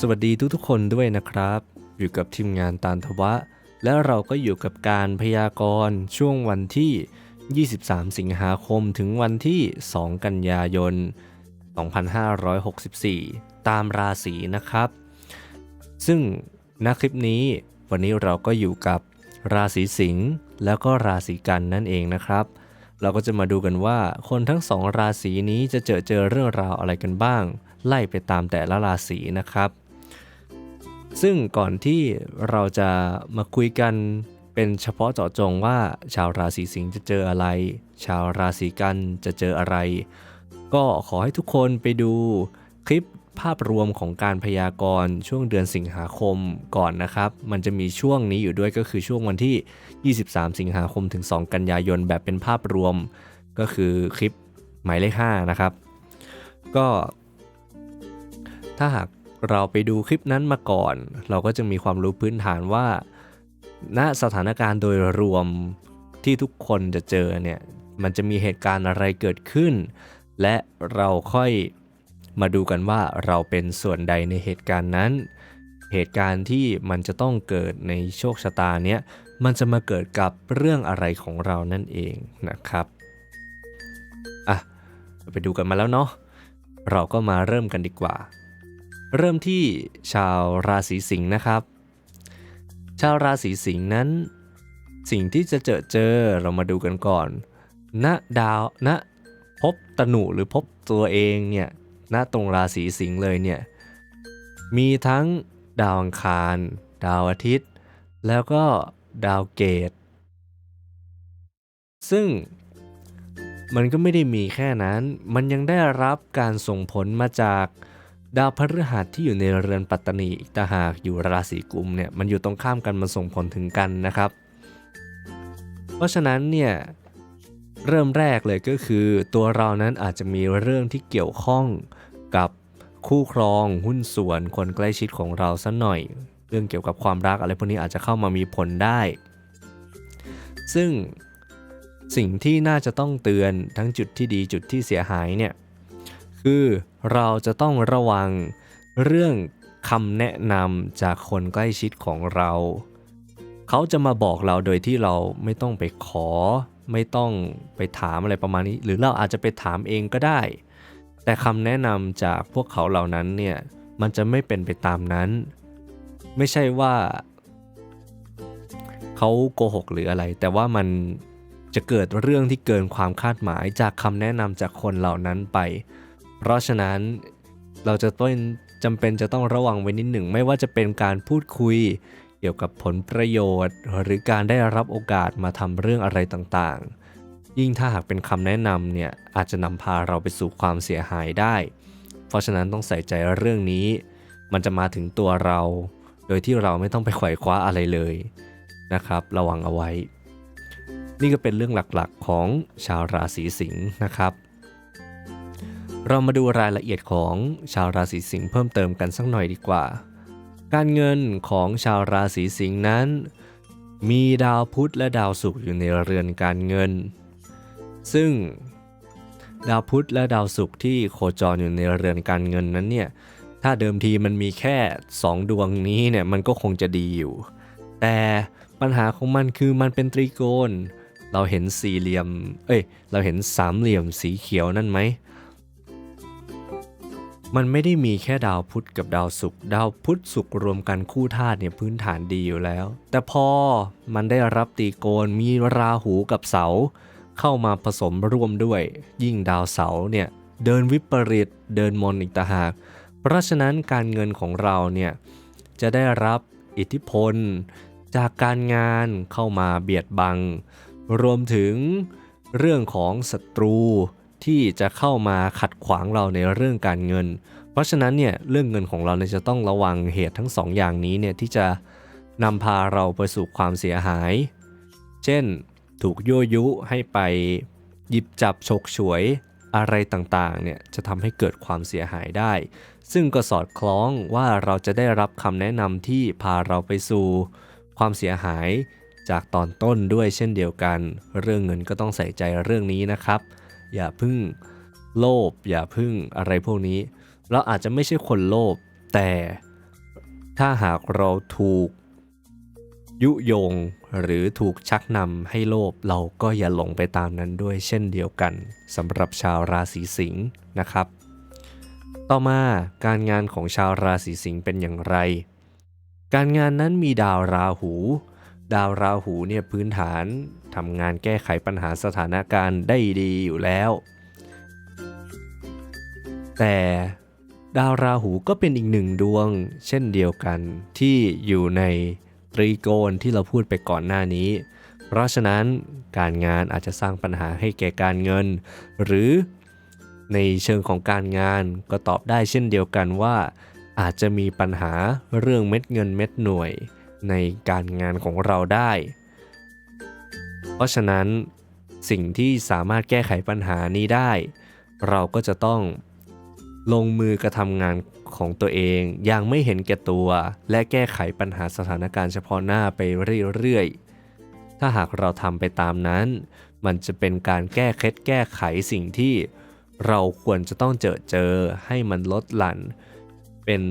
สวัสดีทุกๆคนด้วยนะครับ อยู่กับทีมงานตานทวะ และเราก็อยู่กับการพยากรณ์ช่วงวันที่ 23 สิงหาคมถึงวันที่ 2 กันยายน 2564 ตามราศีนะครับ ซึ่งณคลิปนี้วันนี้เราก็อยู่กับราศีสิงห์แล้วก็ราศีกันนั่นเองนะครับ เราก็จะมาดูกันว่าคนทั้งสองราศีนี้จะเจอเจอเรื่องราวอะไรกันบ้าง ไล่ไปตามแต่ละราศีนะครับ ซึ่งก่อนที่เราจะมาคุยกันเป็นเฉพาะเจาะจงว่าชาวราศีสิงห์จะเจออะไร ชาวราศีกันจะเจออะไร ก็ขอให้ทุกคนไปดูคลิปภาพรวมของการพยากรณ์ช่วงเดือนสิงหาคมก่อนนะครับ มันจะมีช่วงนี้อยู่ด้วยก็คือช่วงวันที่ 23 สิงหาคมถึง 2 กันยายนแบบเป็นภาพรวม ก็คือคลิปหมายเลข 5 นะครับ ก็ถ้าหาก เราไปดูคลิปนั้นมาก่อน เราก็จะมีความรู้พื้นฐานว่าณสถานการณ์โดยรวมที่ทุกคนจะเจอเนี่ยมันจะมีเหตุการณ์อะไรเกิดขึ้น และเราค่อยมาดูกันว่าเราเป็นส่วนใดในเหตุการณ์นั้น เหตุการณ์ที่มันจะต้องเกิดในโชคชะตาเนี้ยมันจะมาเกิดกับเรื่องอะไรของเรานั่นเองนะครับอะไปดูกันมาแล้วเนาะเราก็มาเริ่มกันดีกว่า เริ่มที่ชาวราศีสิงห์นะครับ ชาวราศีสิงห์นั้น สิ่งที่จะเจอเจอเรามาดูกันก่อนณดาวณพบตนุหรือพบตัวเองเนี่ยณตรงราศีสิงห์เลยเนี่ยมีทั้งดาวอังคาร ดาวอาทิตย์ แล้วก็ดาวเกต ซึ่งมันก็ไม่ได้มีแค่นั้น มันยังได้รับการส่งผลมาจาก ดาวพฤหัสที่อยู่ในเรือนปัตตานีอีกต่างหากอยู่ราศีกุมเนี่ยมันอยู่ตรงข้ามกันมันส่งผลถึงกันนะครับ เพราะฉะนั้นเนี่ยเริ่มแรกเลยก็คือ ตัวเรานั้นอาจจะมีเรื่องที่เกี่ยวข้องกับคู่ครองหุ้นส่วนคนใกล้ชิดของเราสัหน่อย เรื่องเกี่ยวกับความรักอะไรพวกนี้อาจจะเข้ามามีผลได้ ซึ่งสิ่งที่น่าจะต้องเตือนทั้งจุดที่ดีจุดที่เสียหายเนี่ยคือ เราจะต้องระวังเรื่องคำแนะนำจากคนใกล้ชิดของเรา เขาจะมาบอกเราโดยที่เราไม่ต้องไปขอ ไม่ต้องไปถามอะไรประมาณนี้ หรือเราอาจจะไปถามเองก็ได้ แต่คำแนะนำจากพวกเขาเหล่านั้นเนี่ยมันจะไม่เป็นไปตามนั้น ไม่ใช่ว่าเขาโกหกหรืออะไร แต่ว่ามันจะเกิดเรื่องที่เกินความคาดหมายจากคำแนะนำจากคนเหล่านั้นไป เพราะฉะนั้นเราจะต้องจำเป็นจะต้องระวังไว้นิดหนึ่ง ไม่ว่าจะเป็นการพูดคุย เกี่ยวกับผลประโยชน์ หรือการได้รับโอกาสมาทำเรื่องอะไรต่างๆ ยิ่งถ้าหากเป็นคำแนะนำเนี่ยอาจจะนำพาเราไปสู่ความเสียหายได้ เพราะฉะนั้นต้องใส่ใจเรื่องนี้ มันจะมาถึงตัวเรา โดยที่เราไม่ต้องไปไขว่คว้าอะไรเลยนะครับ ระวังเอาไว้ นี่ก็เป็นเรื่องหลักๆของชาวราศีสิงห์นะครับ เรามาดูรายละเอียดของชาวราศีสิงห์เพิ่มเติมกันสักหน่อยดีกว่า การเงินของชาวราศีสิงห์นั้น มีดาวพุธและดาวศุกร์อยู่ในเรือนการเงิน ซึ่งดาวพุธและดาวศุกร์ที่โคจรอยู่ในเรือนการเงินนั้นเนี่ย ถ้าเดิมทีมันมีแค่ 2 ดวงนี้เนี่ยมันก็คงจะดีอยู่ แต่ปัญหาของมันคือมันเป็นตรีโกณ เราเห็นสี่เหลี่ยม เอ้ย เราเห็นสามเหลี่ยมสีเขียวนั่นไหม มันไม่ได้มีแค่ดาวพุธกับดาวศุกร์ดาวพุธศุกร์รวมกันคู่ธาตุเนี่ยพื้นฐานดีอยู่แล้ว แต่พอมันได้รับตีโกณมีราหูกับเสา เข้ามาผสมร่วมด้วย ยิ่งดาวเสาเนี่ยเดินวิปริตเดินมนอีกต่างหาก เพราะฉะนั้นการเงินของเราเนี่ยจะได้รับอิทธิพล จากการงานเข้ามาเบียดบัง รวมถึงเรื่องของศัตรู ที่จะเข้ามาขัดขวางเราในเรื่องการเงิน เพราะฉะนั้นเนี่ยเรื่องเงินของเราเนี่ยจะต้องระวังเหตุทั้งสองอย่างนี้เนี่ยที่จะนำพาเราไปสู่ความเสียหาย เช่น ถูกยั่วยุให้ไปหยิบจับฉกฉวยอะไรต่างๆเนี่ยจะทำให้เกิดความเสียหายได้ ซึ่งก็สอดคล้องว่าเราจะได้รับคำแนะนำที่พาเราไปสู่ความเสียหายจากตอนต้นด้วยเช่นเดียวกัน เรื่องเงินก็ต้องใส่ใจเรื่องนี้นะครับ อย่าพึ่งโลภอย่าพึ่งอะไรพวกนี้ เราอาจจะไม่ใช่คนโลภแต่ถ้าหากเราถูกยุยงหรือถูกชักนำให้โลภเราก็อย่าหลงไปตามนั้นด้วยเช่นเดียวกันสำหรับชาวราศีสิงห์นะครับ ต่อมาการงานของชาวราศีสิงห์เป็นอย่างไร การงานนั้นมีดาวราหู ดาวราหูเนี่ยพื้นฐานทำงานแก้ไขปัญหาสถานการณ์ได้ดีอยู่แล้ว แต่ดาวราหูก็เป็นอีกหนึ่งดวง เช่นเดียวกันที่อยู่ในตรีโกณที่เราพูดไปก่อนหน้านี้ เพราะฉะนั้นการงานอาจจะสร้างปัญหาให้แก่การเงิน หรือในเชิงของการงานก็ตอบได้เช่นเดียวกันว่า อาจจะมีปัญหาเรื่องเม็ดเงินเม็ดหน่วย ในการงานของเราได้ เพราะฉะนั้นสิ่งที่สามารถแก้ไขปัญหานี้ได้ เราก็จะต้องลงมือกระทำงานของตัวเองอย่างไม่เห็นแก่ตัว และแก้ไขปัญหาสถานการณ์เฉพาะหน้าไปเรื่อยๆ ถ้าหากเราทำไปตามนั้น มันจะเป็นการแก้เคล็ดแก้ไขสิ่งที่เราควรจะต้องเจอเจอให้มันลดหลั่น เป็น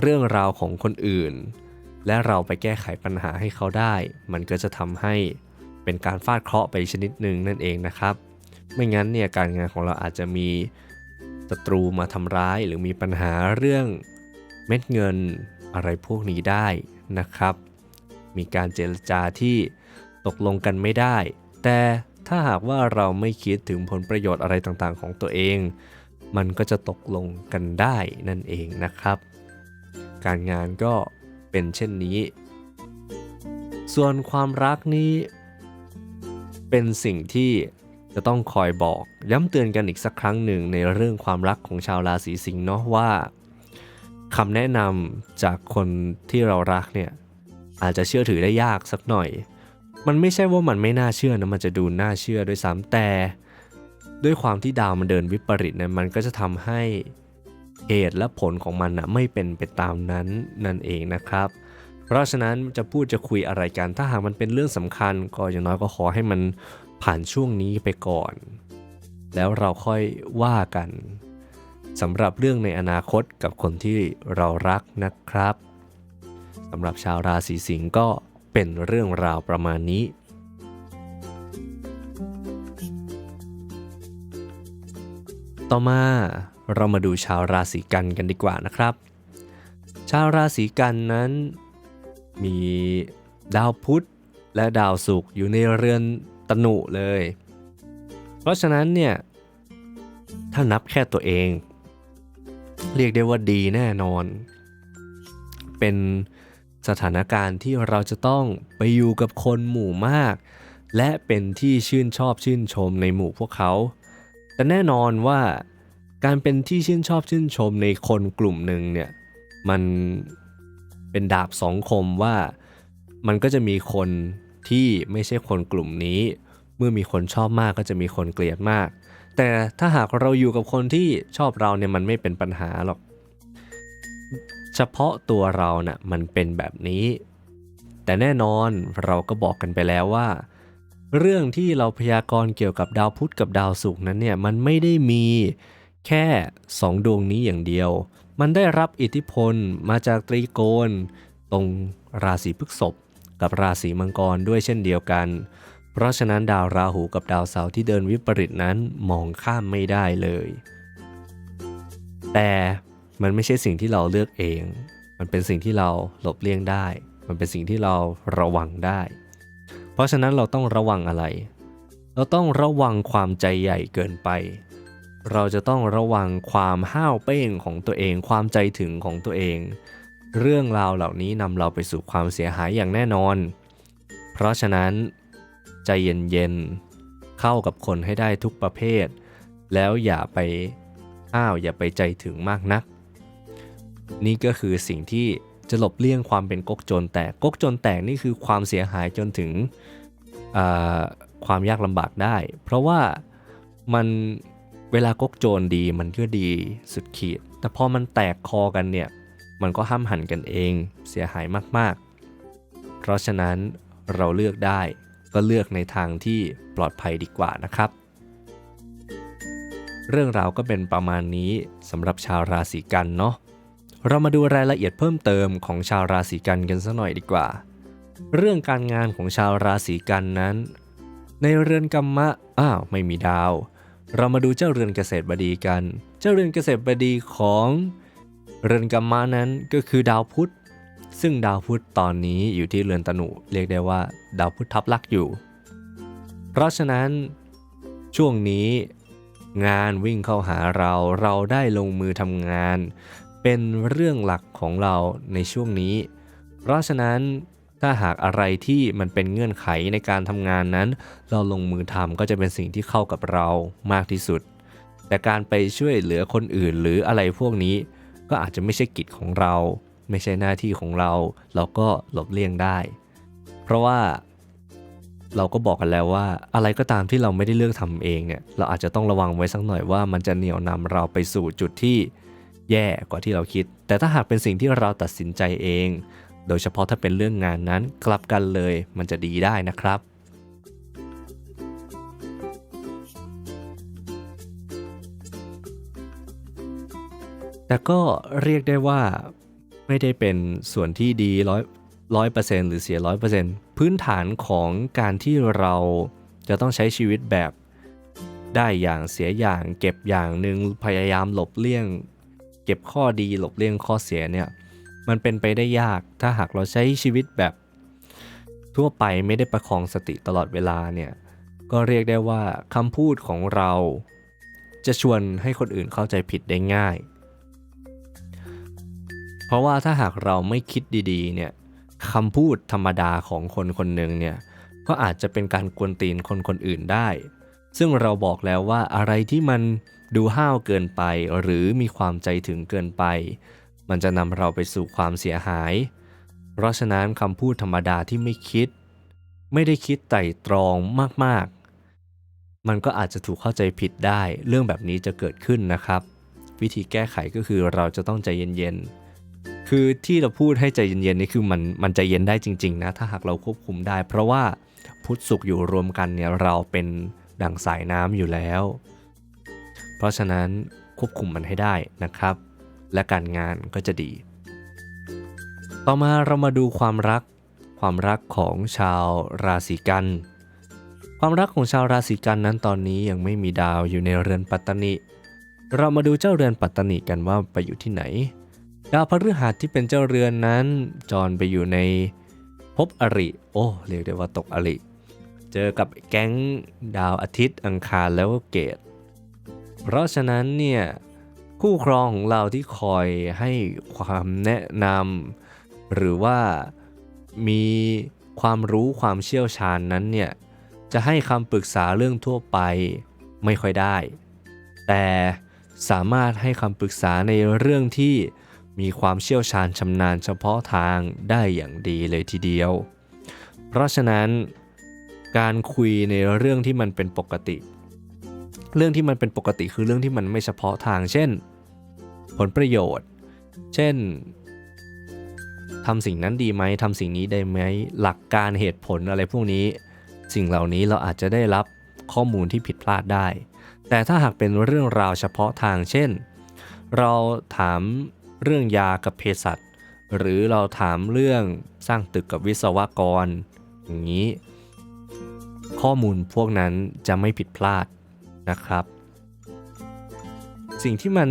เรื่องราวของคนอื่น และเราไปแก้ไขปัญหาให้เขาได้ มันก็จะทำให้เป็นการฟาดเคราะห์ไปชนิดหนึ่งนั่นเองนะครับ ไม่งั้นเนี่ยการงานของเราอาจจะมีศัตรูมาทำร้าย หรือมีปัญหาเรื่องเม็ดเงินอะไรพวกนี้ได้นะครับ มีการเจรจาที่ตกลงกันไม่ได้ แต่ถ้าหากว่าเราไม่คิดถึงผลประโยชน์อะไรต่างๆ ของตัวเอง มันก็จะตกลงกันได้นั่นเองนะครับ การงานก็ เป็นเช่นนี้ ส่วนความรักนี้ เป็นสิ่งที่จะต้องคอยบอกย้ำเตือนกันอีกสักครั้งหนึ่งในเรื่องความรักของชาวราศีสิงห์เนาะว่าคำแนะนำจากคนที่เรารักเนี่ยอาจจะเชื่อถือได้ยากสักหน่อย มันไม่ใช่ว่ามันไม่น่าเชื่อนะมันจะดูน่าเชื่อด้วยซ้ำแต่ ด้วยความที่ดาวมันเดินวิปริตเนี่ยมันก็จะทำให้ เหตุและผลของมันนะไม่เป็นไปตามนั้นนั่นเองนะครับ เพราะฉะนั้นจะพูดจะคุยอะไรกัน ถ้าหากมันเป็นเรื่องสำคัญ ก็อย่างน้อยก็ขอให้มันผ่านช่วงนี้ไปก่อน แล้วเราค่อยว่ากันสำหรับเรื่องในอนาคตกับคนที่เรารักนะครับสำหรับชาวราศีสิงห์ก็เป็นเรื่องราวประมาณนี้ ต่อมา เรามาดูชาวราศีกันกันดีกว่านะครับ ชาวราศีกันนั้น มีดาวพุธและดาวศุกร์อยู่ในเรือนตนุเลย เพราะฉะนั้นเนี่ยถ้านับแค่ตัวเอง เรียกได้ว่าดีแน่นอน เป็นสถานการณ์ที่เราจะต้องไปอยู่กับคนหมู่มาก และเป็นที่ชื่นชอบชื่นชมในหมู่พวกเขา แต่แน่นอนว่า การเป็นที่ชื่นชอบชื่นชมในคนกลุ่มหนึ่งเนี่ยมันเป็นดาบสองคมว่ามันก็จะมีคนที่ไม่ใช่คนกลุ่มนี้ เมื่อมีคนชอบมากก็จะมีคนเกลียดมาก แต่ถ้าหากเราอยู่กับคนที่ชอบเราเนี่ยมันไม่เป็นปัญหาหรอก เฉพาะตัวเรานะ่ะมันเป็นแบบนี้ แต่แน่นอนเราก็บอกกันไปแล้วว่า เรื่องที่เราพยากรณ์เกี่ยวกับดาวพุธกับดาวศุกร์นั้นเนี่ยมันไม่ได้มี แค่สองดวงนี้อย่างเดียว มันได้รับอิทธิพลมาจากตรีโกณตรงราศีพฤษภกับราศีมังกรด้วยเช่นเดียวกัน เพราะฉะนั้นดาวราหูกับดาวเสาร์ที่เดินวิปริตนั้นมองข้ามไม่ได้เลย แต่มันไม่ใช่สิ่งที่เราเลือกเอง มันเป็นสิ่งที่เราหลบเลี่ยงได้ มันเป็นสิ่งที่เราระวังได้ เพราะฉะนั้นเราต้องระวังอะไร เราต้องระวังความใจใหญ่เกินไป เราจะต้องระวังความห้าวเป้งของตัวเอง ความใจถึงของตัวเอง เรื่องราวเหล่านี้นำเราไปสู่ความเสียหายอย่างแน่นอน เพราะฉะนั้น ใจเย็นๆเข้ากับคนให้ได้ทุกประเภท แล้วอย่าไปอ้าวอย่าไปใจถึงมากนัก นี่ก็คือสิ่งที่จะหลบเลี่ยงความเป็นก๊กโจรแตกก๊กโจรแตกนี่คือความเสียหายจนถึงความยากลำบากได้ เพราะว่ามัน เวลาก๊กโจรดีมันก็ดีสุดขีด แต่พอมันแตกคอกันเนี่ย มันก็ห้ามหันกันเองเสียหายมากๆ เพราะฉะนั้นเราเลือกได้ก็เลือกในทางที่ปลอดภัยดีกว่านะครับ เรื่องราวก็เป็นประมาณนี้สำหรับชาวราศีกันเนาะเรามาดูรายละเอียดเพิ่มเติมของชาวราศีกันกันสักหน่อยดีกว่า เรื่องการงานของชาวราศีกันนั้น ในเรือนกรรมะอ้าวไม่มีดาว เรามาดูเจ้าเรือนเกษตรบดีกัน เจ้าเรือนเกษตรบดีของเรือนกรรมะนั้นก็คือดาวพุธ ซึ่งดาวพุธตอนนี้อยู่ที่เรือนตนุ เรียกได้ว่าดาวพุธทับลักอยู่ เพราะฉะนั้นช่วงนี้งานวิ่งเข้าหาเราเราได้ลงมือทำงาน เป็นเรื่องหลักของเราในช่วงนี้ เพราะฉะนั้น ถ้าหากอะไรที่มันเป็นเงื่อนไขในการทำงานนั้น เราลงมือทำก็จะเป็นสิ่งที่เข้ากับเรามากที่สุด แต่การไปช่วยเหลือคนอื่นหรืออะไรพวกนี้ ก็อาจจะไม่ใช่กิจของเรา ไม่ใช่หน้าที่ของเรา เราก็หลบเลี่ยงได้ เพราะว่าเราก็บอกกันแล้วว่า อะไรก็ตามที่เราไม่ได้เลือกทำเองเนี่ยเราอาจจะต้องระวังไว้สักหน่อยว่ามันจะเหนี่ยวนำเราไปสู่จุดที่แย่กว่าที่เราคิด แต่ถ้าหากเป็นสิ่งที่เราตัดสินใจเอง โดยเฉพาะถ้าเป็นเรื่องงานนั้นกลับกันเลยมันจะดีได้นะครับ แต่ก็เรียกได้ว่าไม่ได้เป็นส่วนที่ดีร้อยร้อยเปอร์เซ็นต์หรือเสียร้อยเปอร์เซ็นต์พื้นฐานของการที่เราจะต้องใช้ชีวิตแบบได้อย่างเสียอย่างเก็บอย่างหนึ่งพยายามหลบเลี่ยง เก็บข้อดีหลบเลี่ยงข้อเสียเนี่ย มันเป็นไปได้ยากถ้าหากเราใช้ชีวิตแบบ ทั่วไปไม่ได้ประคองสติตลอดเวลาเนี่ยก็เรียกได้ว่าคำพูดของเรา จะชวนให้คนอื่นเข้าใจผิดได้ง่าย เพราะว่าถ้าหากเราไม่คิดดีๆเนี่ยคำพูดธรรมดาของคนคนหนึ่งเนี่ยก็อาจจะเป็นการกวนตีนคนคนอื่นได้ ซึ่งเราบอกแล้วว่าอะไรที่มันดูห้าวเกินไป หรือมีความใจถึงเกินไป มันจะนำเราไปสู่ความเสียหาย เพราะฉะนั้นคำพูดธรรมดาที่ไม่คิด ไม่ได้คิดไตร่ตรองมากๆ มันก็อาจจะถูกเข้าใจผิดได้ เรื่องแบบนี้จะเกิดขึ้นนะครับ วิธีแก้ไขก็คือเราจะต้องใจเย็นๆ คือที่เราพูดให้ใจเย็นๆนี่คือมันมันใจเย็นได้จริงๆนะถ้าหากเราควบคุมได้ เพราะว่าพุทธสุขอยู่รวมกันเนี่ยเราเป็นดั่งสายน้ำอยู่แล้ว เพราะฉะนั้นควบคุมมันให้ได้นะครับ และการงานก็จะดี ต่อมาเรามาดูความรัก ความรักของชาวราศีกัน ความรักของชาวราศีกันนั้นตอนนี้ยังไม่มีดาวอยู่ในเรือนปัตตนิ เรามาดูเจ้าเรือนปัตตนิกันว่าไปอยู่ที่ไหน ดาวพฤหัสที่เป็นเจ้าเรือนนั้น จรไปอยู่ในภพอริ โอ้เรียกได้ว่าตกอริ เจอกับแก๊งดาวอาทิตย์อังคารแล้วก็เกตเพราะฉะนั้นเนี่ย คู่ครองของเราที่คอยให้ความแนะนำหรือว่ามีความรู้ความเชี่ยวชาญนั้นเนี่ยจะให้คำปรึกษาเรื่องทั่วไปไม่ค่อยได้ แต่สามารถให้คำปรึกษาในเรื่องที่มีความเชี่ยวชาญชำนาญเฉพาะทางได้อย่างดีเลยทีเดียว เพราะฉะนั้นการคุยในเรื่องที่มันเป็นปกติ เรื่องที่มันเป็นปกติคือเรื่องที่มันไม่เฉพาะทาง เช่น ผลประโยชน์ เช่นทำสิ่งนั้นดีไหมทำสิ่งนี้ได้ไหมหลักการเหตุผลอะไรพวกนี้ สิ่งเหล่านี้เราอาจจะได้รับข้อมูลที่ผิดพลาดได้ แต่ถ้าหากเป็นเรื่องราวเฉพาะทางเช่น เราถามเรื่องยากับเภสัชหรือเราถามเรื่องสร้างตึกกับวิศวกร อย่างนี้ ข้อมูลพวกนั้นจะไม่ผิดพลาดนะครับ สิ่งที่มัน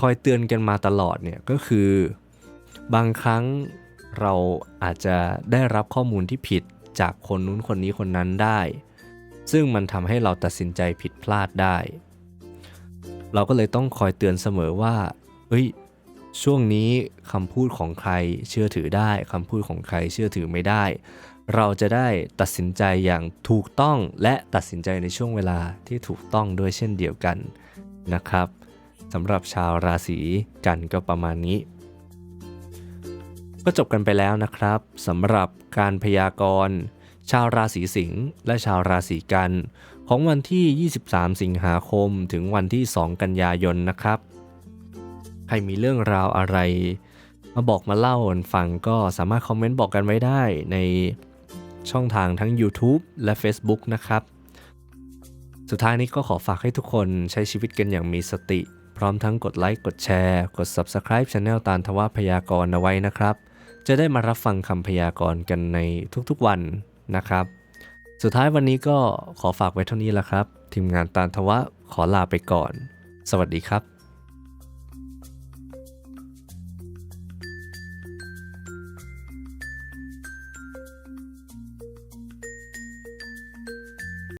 คอยเตือนกันมาตลอดเนี่ยก็คือบางครั้งเราอาจจะได้รับข้อมูลที่ผิดจากคนนู้นคนนี้คนนั้นได้ ซึ่งมันทำให้เราตัดสินใจผิดพลาดได้ เราก็เลยต้องคอยเตือนเสมอว่าเฮ้ยช่วงนี้คำพูดของใครเชื่อถือได้คำพูดของใครเชื่อถือไม่ได้ เราจะได้ตัดสินใจอย่างถูกต้องและตัดสินใจในช่วงเวลาที่ถูกต้องด้วยเช่นเดียวกันนะครับ สำหรับชาวราศีกันก็ประมาณนี้ ก็จบกันไปแล้วนะครับสำหรับการพยากรณ์ชาวราศีสิงห์และชาวราศีกัน ของวันที่ 23 สิงหาคมถึงวันที่ 2 กันยายนนะครับ ใครมีเรื่องราวอะไร มาบอกมาเล่าฟังก็สามารถคอมเมนต์บอกกันไว้ได้ในช่องทางทั้ง YouTube และ Facebook นะครับ สุดท้ายนี้ก็ขอฝากให้ทุกคนใช้ชีวิตกันอย่างมีสติ พร้อมทั้งกดไลค์กดแชร์ กด Subscribe Channel ตาลทวพยากรณ์เอาไว้นะครับ จะได้มารับฟังคำพยากรณ์กันในทุกๆวันนะครับ สุดท้ายวันนี้ก็ขอฝากไว้เท่านี้ละครับ ทีมงานตาลทวะขอลาไปก่อน สวัสดีครับ